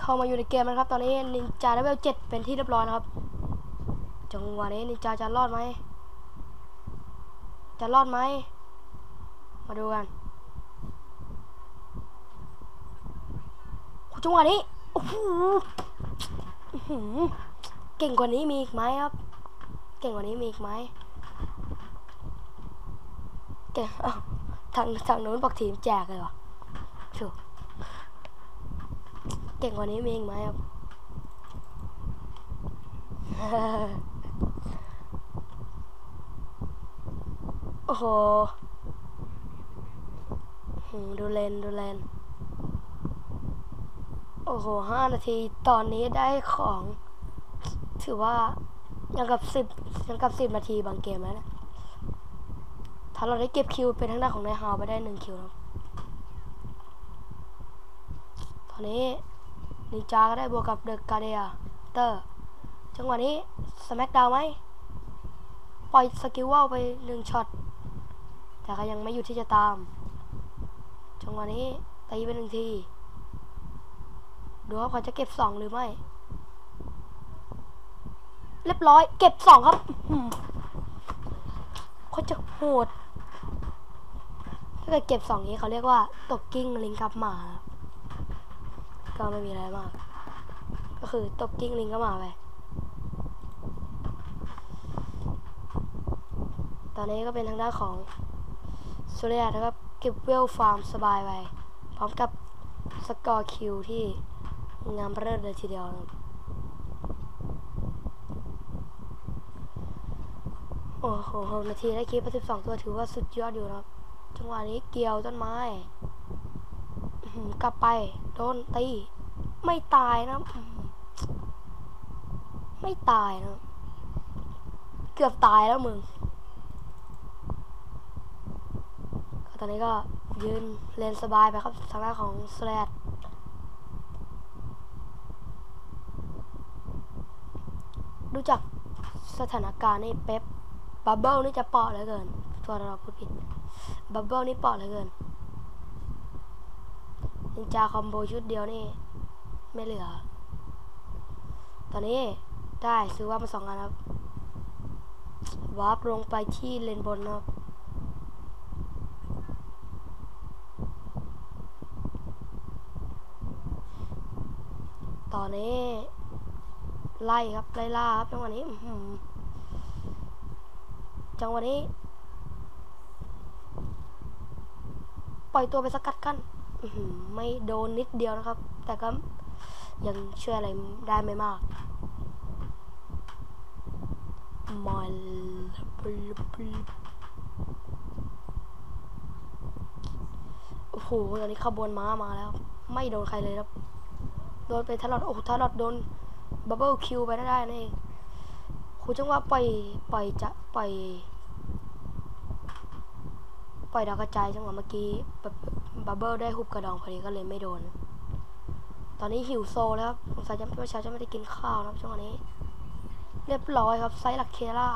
เข้ามาอยู่ในเกมแล้วครับ ตอนนี้นินจาเลเวลเจ็ดเป็นที่เรียบร้อยนะครับ จังหวะนี้นินจาจะรอดไหม จะรอดไหม มาดูกันจังหวะนี้ โอ้โหเก่งกว่านี้มีอีกไหมครับ เก่งกว่านี้มีอีกไหม เก่งอ้าทางทางนู้นบอกทีมแจกเลยเหรอถูเก่งกว่านี้มีอีกไหมครับ โอ้โห ดูเลนดูเลน โอ้โหห้านาที ตอนนี้ได้ของ ถือว่ายังกับสิบยังกับสิบนาทีบางเกมแล้วนะ เราได้เก็บคิวเป็นทางด้านของนายฮาวไปได้หนึ่งคิวนะครับตอนนี้นินจาก็ได้บวกกับเดอะกาเดียเตอร์จังหวะนี้สแมกดาวไหมปล่อยสกิลว่าวไปหนึ่งช็อตแต่ก็ยังไม่หยุดที่จะตาม จังหวะนี้ตีไปหนึ่งทีดูว่าเขาจะเก็บสองหรือไม่ เรียบร้อย เก็บสองครับเขาจะโหด ถ้าเกิดเก็บสองนี้เขาเรียกว่าตกกิ้งลิงกับหมาครับก็ไม่มีอะไรมาก ก็คือตกกิ้งลิงกับหมาไป ตอนนี้ก็เป็นทางด้านของสุริยะนะครับเก็บเวลฟาร์มสบายไป พร้อมกับสกอร์คิวที่งามเริ่เลยทีเดียวนะโอ้โหหกนาทีได้คลิปไปสิบสองตัวถือว่าสุดยอดอยู่นะครับ จังหวะนี้เกี่ยวต้นไม้กลับไป โดนตี ไม่ตายนะ ไม่ตายนะ เกือบตายแล้วมึงตอนนี้ก็ยืนเลนสบายไปครับทางด้านของสแลดดูจากสถานการณ์นี่เป๊ปบับเบิลนี่จะเปาะเหลือเกินตัวเราพูดผิด บับเบิลนี่ปาะเหลือเกินนินจาคอมโบชุดเดียวนี่ ไม่เหลือ ตอนนี้ได้ซื้อว่ามาสองอันครับ วาร์ปลงไปที่เลนบนครับตอนนี้ ไล่ครับ ไล่ล่าครับจังหวะนี้จังหวะนี้ ปล่อยตัวไปสกัดกันไม่โดนนิดเดียวนะครับ แต่ก็ยังช่วยอะไรได้ไม่มากมาโอ้โหตอนนี้ขบวนม้ามาแล้ว ไม่โดนใครเลยครับ โดนไปทลอดโอ้โหทลอดโดนบับเบิลคิวไปได้นั่นเองครูจังว่าปล่อยปล่อยจะปล่อย ปล่อยดาวกระจายจังหวะเมื่อกี้แบบบับเบิลได้หุบกระดองพอดีก็เลยไม่โดน ตอนนี้หิวโซแล้วครับสงสัยจะประชาจะไม่ได้กินข้าวนะครับจังหวะนี้ เรียบร้อยครับไซหลักเคล่า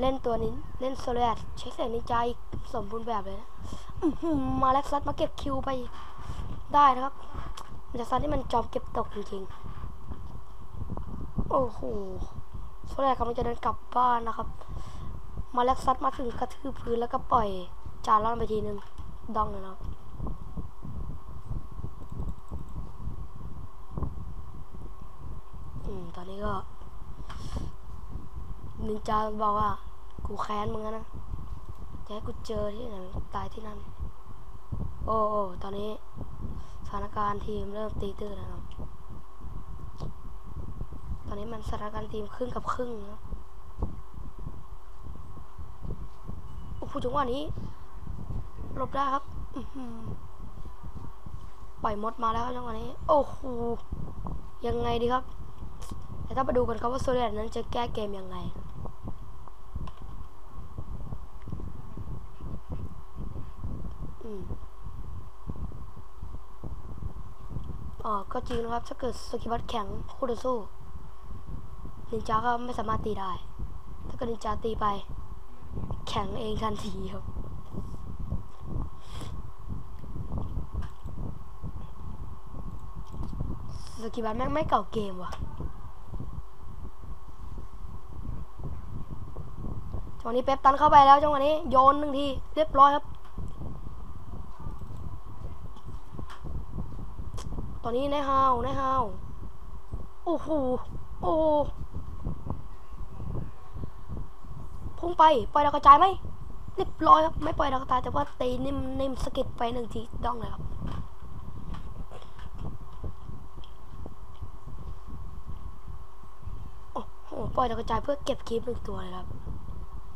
เล่นตัวนี้เล่นโซเลตใช้แสงนินจาอีกสมบูรณ์แบบเลยนะมาแล็กซัดมาเก็บคิวไปได้นะครับมันจะซันที่มันจอมเก็บตกจริงๆ โอ้โหโซแรกกำลังจะเดินกลับบ้านนะครับ มาแล็กซัดมาถึงกระทืบพื้นแล้วก็ปล่อยจานล่อนไปทีนึงดองเลยเนาะอืมตอนนี้ก็นินจาบอกว่า กูแค้นมึงนะจะให้กูเจอที่ไหนตายที่นั่น โอ้โอ้ตอนนี้สถานการณ์ทีมเริ่มตีตื้นแล้วครับ ตอนนี้มันสถานการณ์ทีมครึ่งกับครึ่งนะ โอ้โหจังหวะนี้หลบได้ครับปล่อยมดมาแล้วครับจังหวะนี้ โอ้โหยังไงดีครับแต่ต้องมาดูกันครับว่าโซเลียนนั้นจะแก้เกมยังไงอ๋อ ก็จริงนะครับ ถ้าเกิดสกิบัตแข็งคู่ต่อสู้นินจาก็ไม่สามารถตีได้ ถ้าเกิดนินจาตีไป แข็งเองทันทีครับ สกิบัตแม่งไม่เก่าเกมว่ะจังหวะนี้เป๊ปตันเข้าไปแล้วจังหวะนี้โยนหนึ่งทีเรียบร้อยครับ ตอนนี้นายฮาวนายฮาวโอ้โหโอ้ พุ่งไปปล่อยดาวกระจายไหมเรียบร้อยครับไม่ปล่อยดาวกระจายแต่ว่าตีนิ่มนิ่มสกิดไปหนึ่งทีดองเลยครับโอ้โหปล่อยดาวกระจายเพื่อเก็บคลิปหนึ่งตัวเลยครับ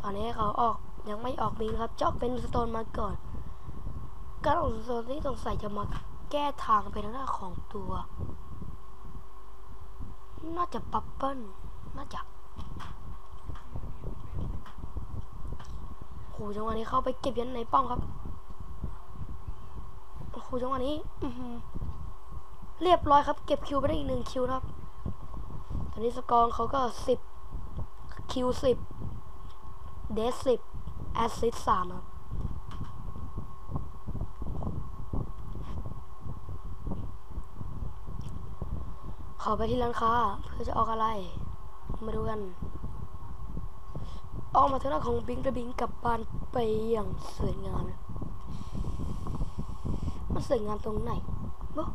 ตอนนี้เขาออกยังไม่ออกบิงครับจอกเป็นสโตนมาก่อนการออกสโตนที่สงสัยจะมาแก้ทางไปทางหน้าของตัว น่าจะบับเบิ้ลน่าจะ โหจังหวะนี้เข้าไปเก็บยันในป้อมครับโอ้โหจังหวะนี้อืเรียบร้อยครับ เก็บคิวไปได้อีกหนึ่งคิวครับ ตอนนี้สกอร์เขาก็สิบคิวสิบเดสสิบแอสซิสสามครับขอไปที่ร้านค้าเพื่อจะออกอะไร มาดูกัน ออกมาทางด้านของบิงกระบิงกลับบ้านไปอย่างสวยงามนะมันสวยงามตรงไหนวะ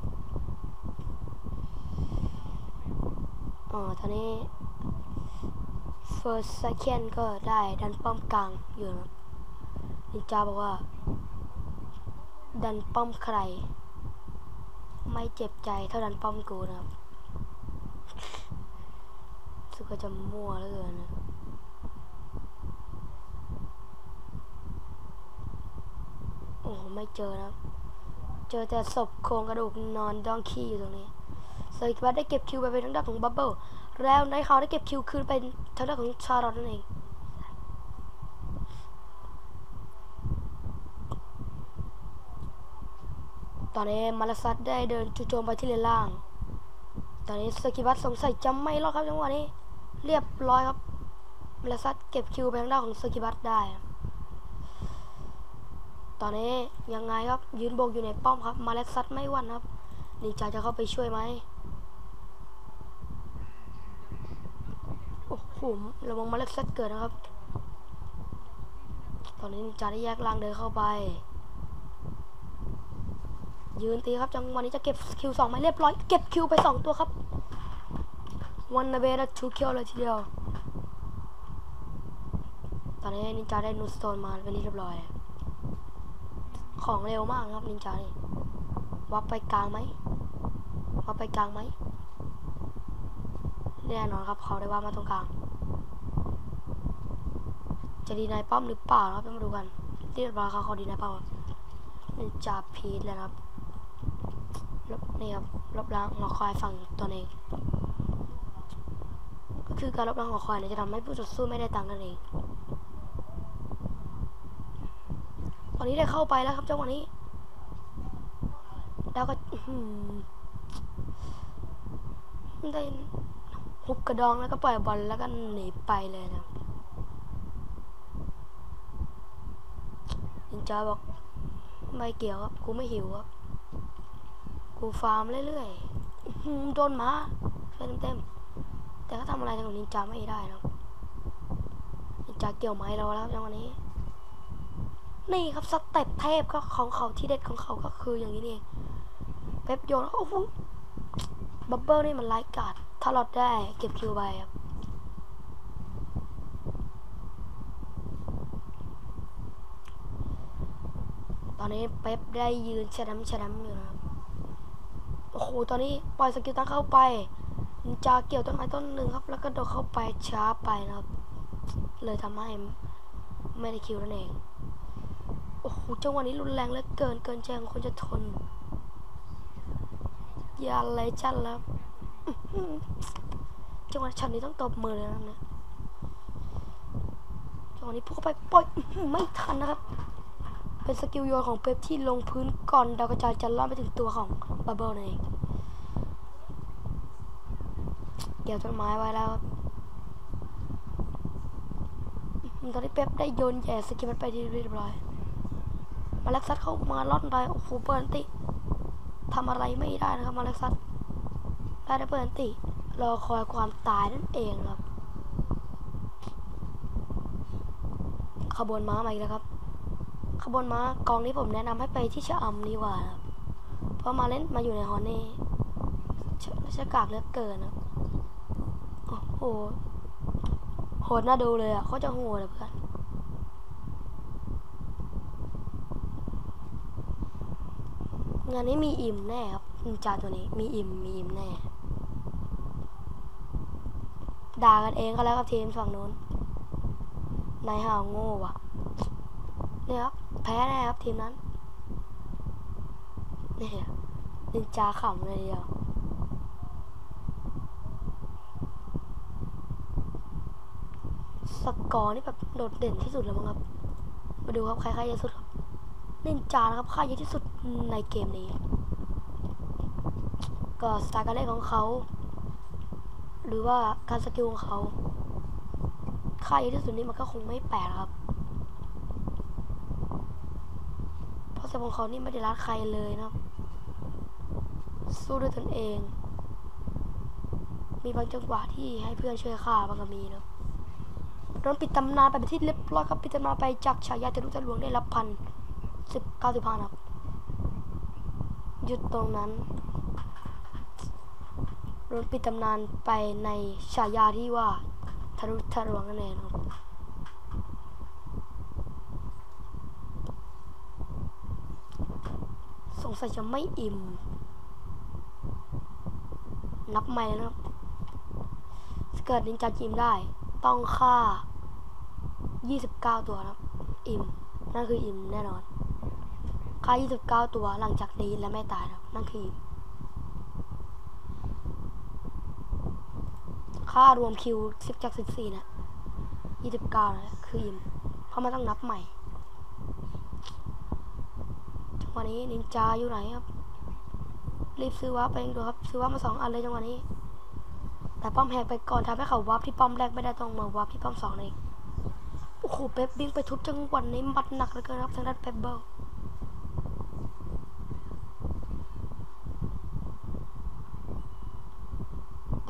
อ๋อตอนนี้ first second ก็ได้ดันป้อมกลางอยู่นะนินจาบอกว่า ดันป้อมใคร ไม่เจ็บใจเท่าดันป้อมกูนะครับสึกว่าจะมั่วเหลือเกินนะ อ้โหไม่เจอนะครับเจอแต่ศพโครงกระดูกนอนดองขี้อยู่ตรงนี้สกิบัตได้เก็บคิวไปเป็นทางด้านของบับเบิลแล้วในเขาได้เก็บคิวคืนเป็นทางด้านของชาร์ลอตนั่นเองตอนนี้มาลาซัตได้เดินจู่โจมไปที่เลนล่าง ตอนนี้สกิบัตสงสัยจะไม่รอดครับจังหวะนี้ เรียบร้อยครับมาลาซัตเก็บคิวไปทางด้านของสกิบัตได้ ตอนนี้ยังไงครับยืนโบกอยู่ในป้อมครับ มาเลซัตไม่วันครับนินจาจะเข้าไปช่วยไหมโอ้โหระวังมาเลซัตเกิดนะครับ ตอนนี้นินจาได้แยกล่างเดินเข้าไป ยืนตีครับจังหวะนี้จะเก็บคิวสองไหมเรียบร้อยเก็บคิวไปสองตัวครับวันนาเบดทูเคิวเลยทีเดียว ตอนนี้นินจาได้นูสโตนมาเป็นที่เรียบร้อย ของเร็วมากนะครับนินจานี่วับไปกลางไหมวับไปกลางไหมแน่นอนครับเขาได้ว่ามาตรงกลาง จะดีนายป้อมหรือเปล่าครับมาดูกันเรียบร้อยครับเขาดีนายป้อมนินจาพีทแล้วครับลบนี่ครับลบล้างหัวควายฝั่งตัวเอง ก็คือการลบล้างหัวควายเนี่ยจะทำให้ผู้ต่อสู้ไม่ได้ตังค์นั่นเอง ต อนนี้ได้เข้าไปแล้วครับจังหวะนี้ แล้วก็ได้หุบกระดองแล้วก็ปล่อยบอลแล้วก็หนีไปเลยนะครับนินจาบอกไม่เกี่ยวครับกูไม่หิวครับ กูฟาร์มเรื่อยๆโดนหมาเต็มๆแต่ก็ทำอะไรทางนินจาไม่ได้นะนินจาเกี่ยวไม้เราแล้วจังหวะนี้ นี่ครับสเต็ปเทพก็ของเขาที่เด็ดของเขาก็คืออย่างนี้นี่เองเป๊ปโยนโอ้โหบับเบิลนี่มันไร้กาดถ้าเราได้เก็บคิวไปครับตอนนี้เป๊ปได้ยืนชะดำชะดำอยู่นะครับโอ้โหตอนนี้ปล่อยสกิลตั้งเข้าไปนินจาเกี่ยวต้นไม้ต้นหนึ่งครับ แล้วก็โดดเข้าไปช้าไปนะครับ เลยทำให้ไม่ได้คิวนั่นเอง โอ้โหจังหวะนี้รุนแรงเหลือเกินเกินใจของคนจะทน อย่าเลยจันแล้วจังหวะช็อตนี้ต้องตบมือเลยนะเนี่ยจังหวะนี้พุ่งเข้าไปปล่อยไม่ทันนะครับ เป็นสกิลโยนของเป๊ปที่ลงพื้นก่อนดาวกระจายจะล่อไปถึงตัวของบับเบิลนั่นเองเกี่ยวต้นไม้ไว้แล้วครับตอนนี้เป๊ปได้โยนแย่สกิลมันไปที่เรียบร้อย มาเล็กซัดเข้ามาล่อนไปโอ้โหเปิดติทำอะไรไม่ได้นะครับมาเล็กซัดได้ได้เปิดติรอคอยความตายนั่นเองครับ ขบวนม้ามาอีกแล้วครับ ขบวนม้ากองนี้ผมแนะนำให้ไปที่ชะอำดีกว่าครับเพราะมาเล่นมาอยู่ในฮอนนี่ชะชะกากเลือกเกินครับโอ้โหโหดน่าดูเลยอะเขาจะโหดเลยเพื่อน งานนี้มีอิ่มแน่ครับนินจาตัวนี้มีอิ่มมีอิ่มแน่ ด่ากันเองก็แล้วกับทีมฝั่งนู้นนายห่าวโง่ว่ะเนี่ยครับแพ้แน่ครับทีมนั้นนี่นินจาขำเลยเดียวสกอร์นี่แบบโดดเด่นที่สุดแล้วมั้งครับ มาดูครับใครค่ายเยอะสุดครับนินจานะครับค่าเยอะที่สุด ในเกมนี้ ก็สไตล์การเล่นของเขา หรือว่าการสกิลของเขาค่าเยอะที่สุดนี่มันก็คงไม่แปลกครับ เพราะสมองเขานี่ไม่ได้รัดใครเลยนะครับ สู้ด้วยตนเอง มีบางจังหวะที่ให้เพื่อนช่วยฆ่าบางก็มีนะรับโดนปิดตำนานไปเป็นที่เรียบร้อยครับปิดตำนานไปจากฉายาจรุจรวงได้รับพันสิบเก้าสิบห้าครับ หยุดตรงนั้นโดนปิดตำนานไปในฉายาที่ว่าทะลุทะลวงนั่นเองครับสงสัยจะไม่อิ่ม นับใหม่นะครับเกิดนินจาจิมได้ ต้องฆ่า 29 ตัวครับ อิ่ม นั่นคืออิ่มแน่นอน ฆ่า 29 ตัวหลังจากนี้และไม่ตายครับนั่นคือค่ารวมคิว 10 จาก 14 นะ 29นะคืออิ่มเพราะมันต้องนับใหม่จังหวะนี้นินจาอยู่ไหนครับ รีบซื้อวาร์ปไปเองดูครับ ซื้อวาร์ปมาสองอันเลยจังหวะนี้ แต่ป้อมแหกไปก่อนทำให้เขาวาร์ปที่ป้อมแรกไม่ได้ต้องมาวาร์ปที่ป้อมสองเองโอ้โห เป๊ปบิงไปทุบจังหวะนี้มัดหนักเหลือเกินครับทางด้านเป๊ปเบิล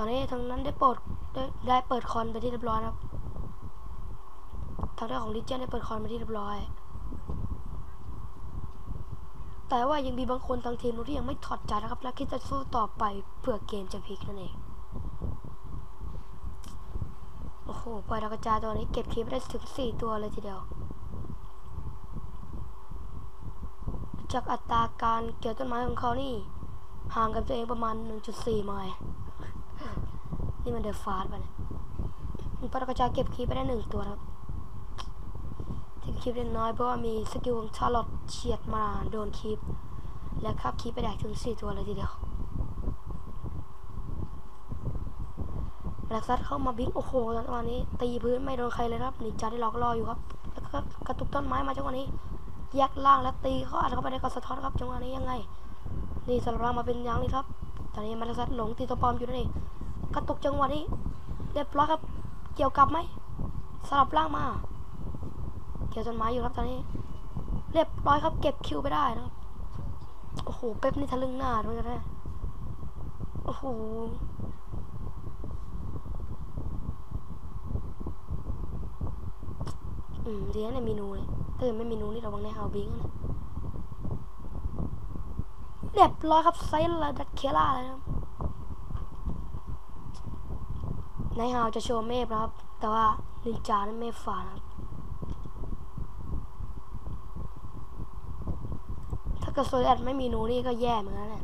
อนนี้ทางนั้นได้เปิดได้ได้เปิดคอนไปที่เรียบร้อยครับทางด้านของลิเจนได้เปิดคอนไปที่เรียบร้อย แต่ว่ายังมีบางคนทางทีมที่ยังไม่ถอดใจนะครับ และคิดจะสู้ต่อไปเพื่อเกมจะพลิกนั่นเองโอ้โหปล่อยดาวกระจายตัวนี้เก็บคลิปได้ถึงสี่ตัวเลยทีเดียว จากอัตราการเกี่ยวต้นไม้ของเขานี่ห่างกับตัวเองประมาณ 1.4ไมล์ นี่มันเดือดฟาดไปเนี่ยปล่อยดากระจายเก็บคลิปไปได้หนึ่งตัวครับถึงคลิปเล็กน้อยเพราะว่ามีสกิลของชาร์ลอตเฉียดมาโดนคลิปและคาบคลิปไปได้ถึงสี่ตัวเลยทีเดียวแล็กซัดเข้ามาบิ๊กโอ้โหจังหวะนี้ตีพื้นไม่โดนใครเลยครับนินจาได้ล็อกรออยู่ครับ แล้วก็กระตุกต้นไม้มาจังหวะนี้แยกล่างแล้วตีเขาอัดเข้าไปในกอสะท้อนครับจังหวะนี้ยังไง นี่สลับร่างมาเป็นยังนี้ครับ ตอนนี้มาแล็กซัดหลงตีตัวปลอมอยู่นั่นเองกระตุกจังหวะนี้เรียบร้อยครับ เกี่ยวกับไหมสลับร่างมา เกี่ยวต้นไม้อยู่ครับตอนนี้ เรียบร้อยครับ เก็บคิวไปได้นะครับโอ้โหเป๊ปนี่ทะลึ่งหน้าด้วยกันนะโอ้โหอืมเรียนในเมนูเลยถ้าเกิดไม่เมนูนี่ระวังในฮาวบิงนะ รียบร้อยครับไซส์ระดับเคล่าเลยนะครับในฮาวจะโชว์เมฟนะครับ แต่ว่านินจานั้นเมฟฝ่านะครับถ้าเกิดโซลแอดไม่มีนูนี่ก็แย่เหมือนกันแหละ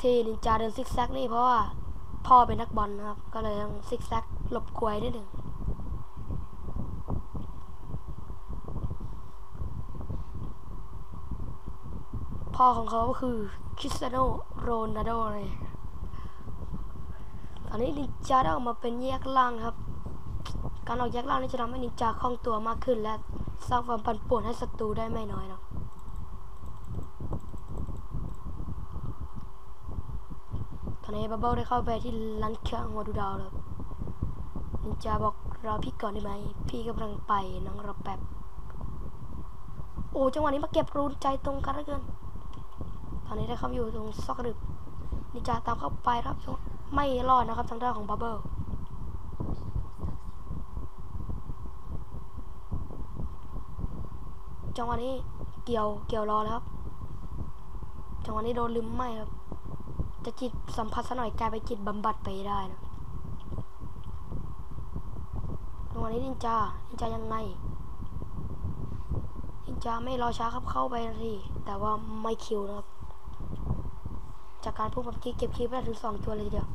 ที่นินจาเดินซิกแซกนี่เพราะว่าพ่อเป็นนักบอลนะครับ ก็เลยต้องซิกแซกหลบกลวยนิดหนึ่ง พ่อของเขาก็คือคริสเตียโนโรนัลโดเลยตอนนี้นินจาได้ออกมาเป็นแยกล่างครับ การออกแยกล่างนี่จะทำให้นินจาคล่องตัวมากขึ้น และสร้างความปั่นป่วนให้ศัตรูได้ไม่น้อยนะตอนนี้บับเบิ้ลได้เข้าไปที่ร้านเครื่องหัวดูดาวแล้วนินจาบอกรอพี่ก่อนได้ไหม พี่กำลังไปน้องรอแป๊บ โอ้จังหวะนี้มาเก็บรูนใจตรงกันเหลือเกิน อนนี้ได้เข้ามาอยู่ตรงซอกดึบนินจาตามเข้าไปครับไม่รอดนะครับทางด้านของบับเบิลจังหวะนี้เกี่ยวเกี่ยวรอแล้วครับ จังหวะนี้โดนลืมไหมครับ จะจิตสัมผัสซะหน่อยกลายเป็นจิตบำบัดไปได้นะจังหวะนี้นินจานินจายังไงนินจาไม่รอช้าครับเข้าไปทันทีแต่ว่าไม่คิวนะครับ จากการพุ่งเมื่อกี้เก็บคิวไปได้ถึงสองตัวเลยทีเดียว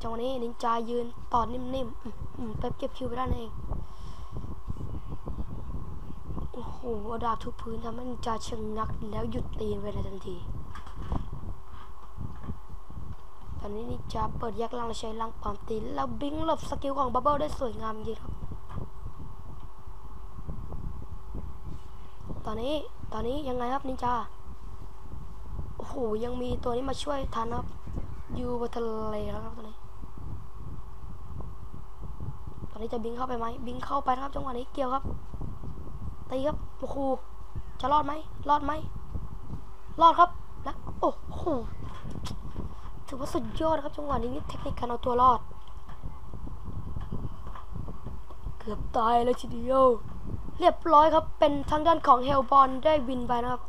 จังหวะนี้นินจายืนต่อนิ่มๆอืมอืมไปเก็บคิวไปได้เอง โอ้โหดาบทุบพื้นทำให้นินจาชะงักแล้วหยุดตีนไปในทันที ตอนนี้นินจาเปิดแยกล่างใช้ล่างความตีแล้วบิงหลบสกิลของบับเบิลได้สวยงามจริงครับ อนนี้ ตอนนี้ยังไงครับนินจา โอ้โห ยังมีตัวนี้มาช่วยทันครับ อยู่บนทะเลแล้วครับตอนนี้ ตอนนี้จะบิงเข้าไปไหม บิงเข้าไปนะครับจังหวะนี้เกี่ยวครับ ตีครับ โอ้โห จะรอดไหม รอดไหม รอดครับแล้วโอ้โห ถือว่าสุดยอดครับจังหวะนี้นี่เทคนิคการเอาตัวรอด เกือบตายเลยทีเดียว เรียบร้อยครับ เป็นทางด้านของเฮลบอลได้วินไปนะครับ